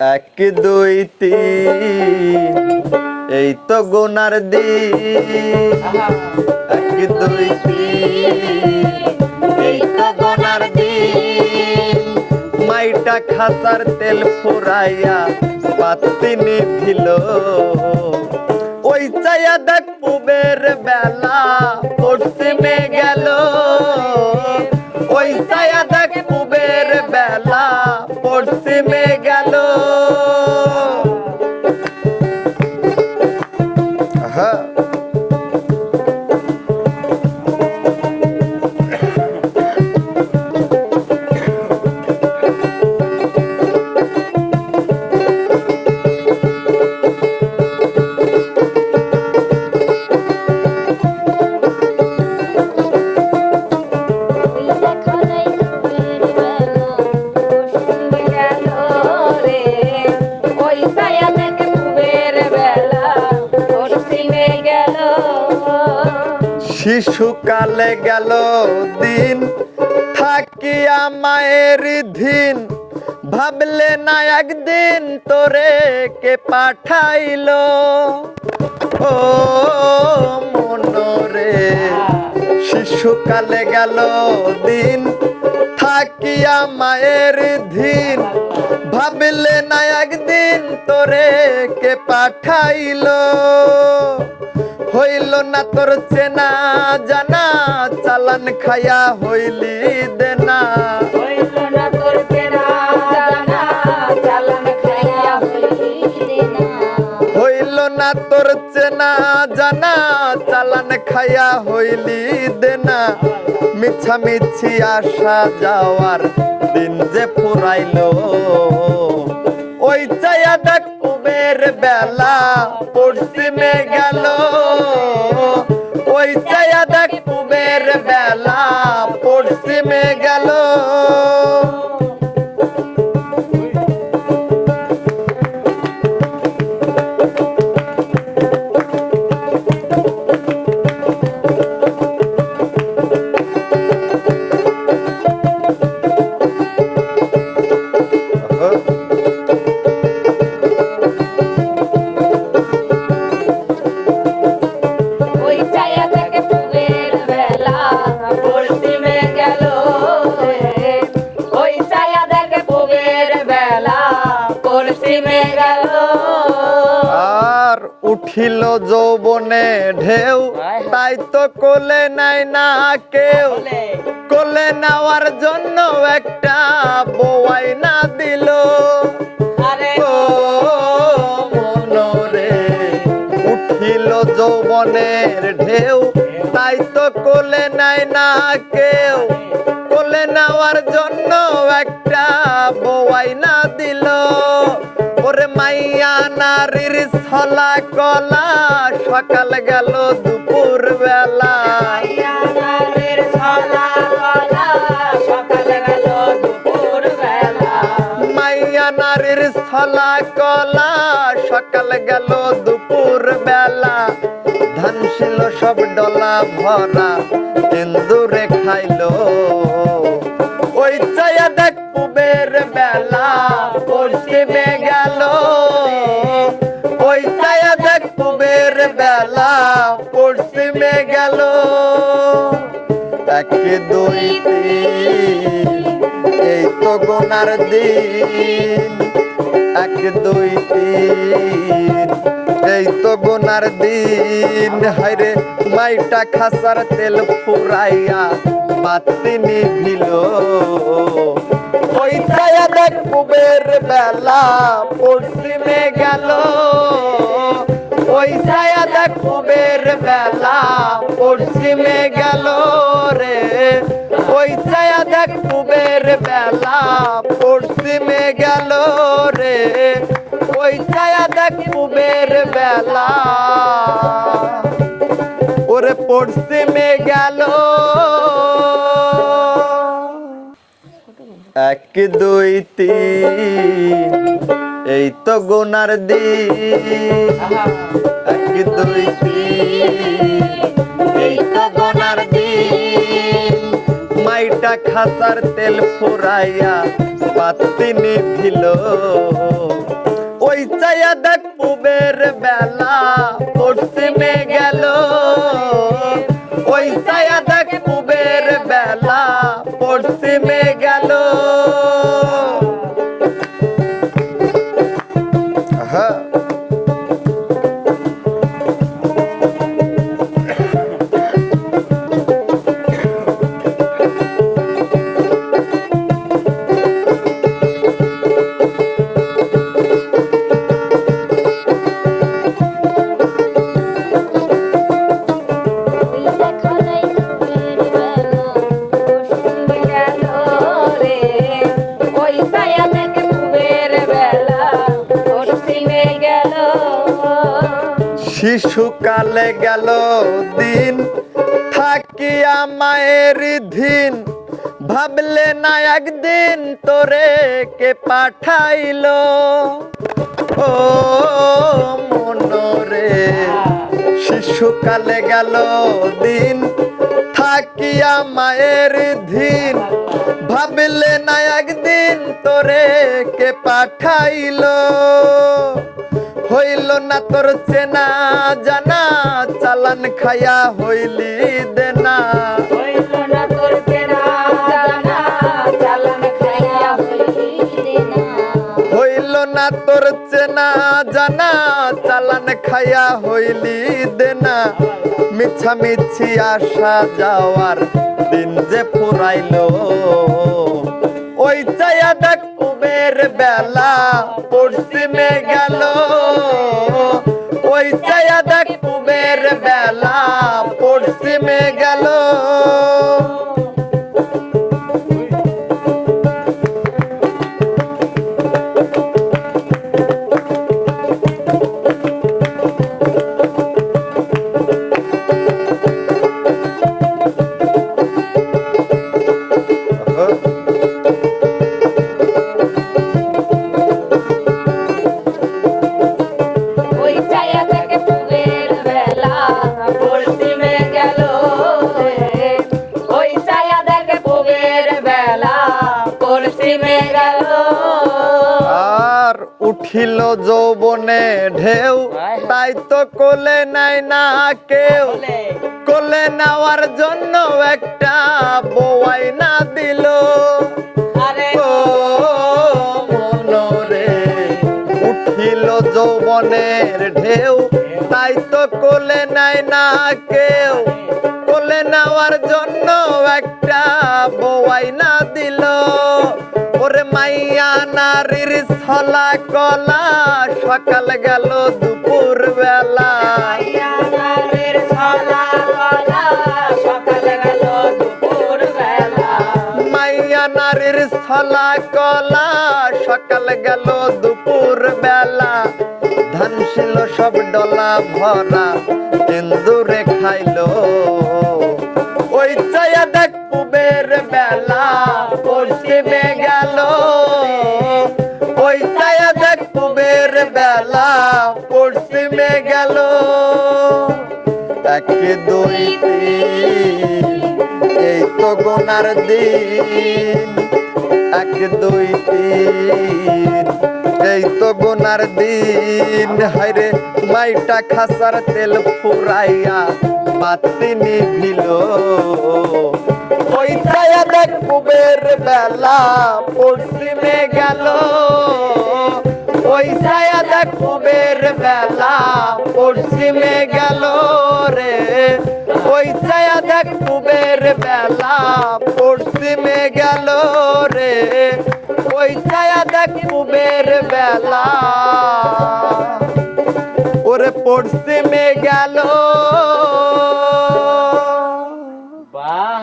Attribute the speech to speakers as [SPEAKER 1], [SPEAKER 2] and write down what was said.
[SPEAKER 1] এক দুই তিন। এই তো গোনার দিন। এক দুই তিন। এই তো গোনার দিন। মাইটা খাসার তেল ফুরাইয়া পাতি নিভিল ওই চাইয়া দেখ পুবের বেলা পশ্চিমে গেল। ওই চাইয়া দেখ শিশুকালে গেল দিন থাকিয়া মায়ের দিন ভাবলে না একদিন তোরে কে পাঠাইল। ও মনরে, শিশুকালে গেল দিন থাকিয়া মায়ের দিন ভাবলে না একদিন তোরে কে পাঠাইলো। হইল না তোর চেনা জানা চালান খায়া হইলি দেনা।
[SPEAKER 2] হইল না তোর
[SPEAKER 1] চেনা জানা চালান খায়া হইলি দেনা। মিছা মিছি আসা যাওয়ার দিন যে ফুরাইলো ওই চায়া দেখ বেলা পশ্চিমে গেল। ওই দেখ উঠিল যৌবনে ঢেউ। তাই তো কোলে নাই না কেউ। কোলে। নেওয়ার জন্য একটা বউয়াই না দিল। মনরে উঠিল যৌবনের ঢেউ। তাই তো কোলে নাই না কেউ। কোলে নেওয়ার জন্য ওরে মাইয়া নারীর ছলা কলা সকাল গেল দুপুর বেলা। মাইয়া নারীর ছলা কলা সকাল গেল দুপুর বেলা। ধান ছিল সব ডলা ভরা ইন্দুরে খাইলো। ওই চায়া দেখ পুবের বেলা। পশ্চিমে গেল। এক, দুই, তিন, এই তো গোনার দিন। এক, দুই, তিন, এই তো গোনার দিন। হাইরে মাইটা খাসার তেল ফুরাইয়া বাতি নিভিল। ওই ছায়া দেখ কুবের বেলা পশ্চিমে গেল। ওই ছায়া দেখ কুবের বেলা, পশ্চিমে গেল রে। ওই ছায়া দেখ কুবের বেলা, পশ্চিমে গেল রে। ওই ছায়া দেখ কুবের বেলা। ওরে পশ্চিমে গেল। এক, দুই, তিন। এই তো গোনার দিন। এক দুই এই তো গোনার দিন। মাইটা খাসার তেল ফুরাইয়া পাতি নিভিল। দেখ পুবের বেলা পশ্চিমে গেল। ওই ছায়া শিশুকালে গেল দিন থাকিয়া মায়ের দিন ভাবলে না একদিন তোরে কে পাঠাইলো। ও মনরে, শিশুকালে গেল দিন থাকিয়া মায়ের দিন ভাবলে না একদিন তোরে কে পাঠাইলো। হইল না তোর চেনা জানা চালান খায়া হইলি দেনা।
[SPEAKER 2] হইল না তোর চেনা জানা চালান
[SPEAKER 1] খায়া হইলি দেনা। মিছা মিছি আসা যাওয়ার দিন যে ফুরাইলো ওই চায়া দেখ কুবের বেলা পশ্চিমে গেল। ওই চায়া উঠিল যৌবনে ঢেউ। তাই তো কোলে নাই না কেউ। কোলে। নেওয়ার জন্য একটা বউয়াই না দিল। মনরে উঠিল যৌবনের ঢেউ। তাই তো কোলে নাই না কেউ। মাইয়া নারীর ছলা কলা সকাল গেল দুপুর বেলা।
[SPEAKER 2] আয়ানারের ছলা কলা সকাল গেল দুপুর বেলা।
[SPEAKER 1] মাইয়া নারীর ছলা কলা সকাল গেল দুপুর বেলা। ধান ছিল সব ডলা ভরা ইন্দুরে খাইলো ওই চায়া দেখ গেল এক দুই তিন এই তো গোনার দিন, এক দুই তিন এই তো গোনার দিন হাইরে মাইটা খাসার তেল ফুরাইয়া বাতি নিভিল। ওই ছায়া দেখ কুবের বেলা, পশ্চিমে গেল। ওই ছায়া দেখ কুবের বেলা পশ্চিমে গেল রে। ওই ছায়া দেখ কুবের বেলা পশ্চিমে গেল রে। ওই ছায়া দেখ কুবের বেলা। ওরে পশ্চিমে গেল।
[SPEAKER 2] বাহ।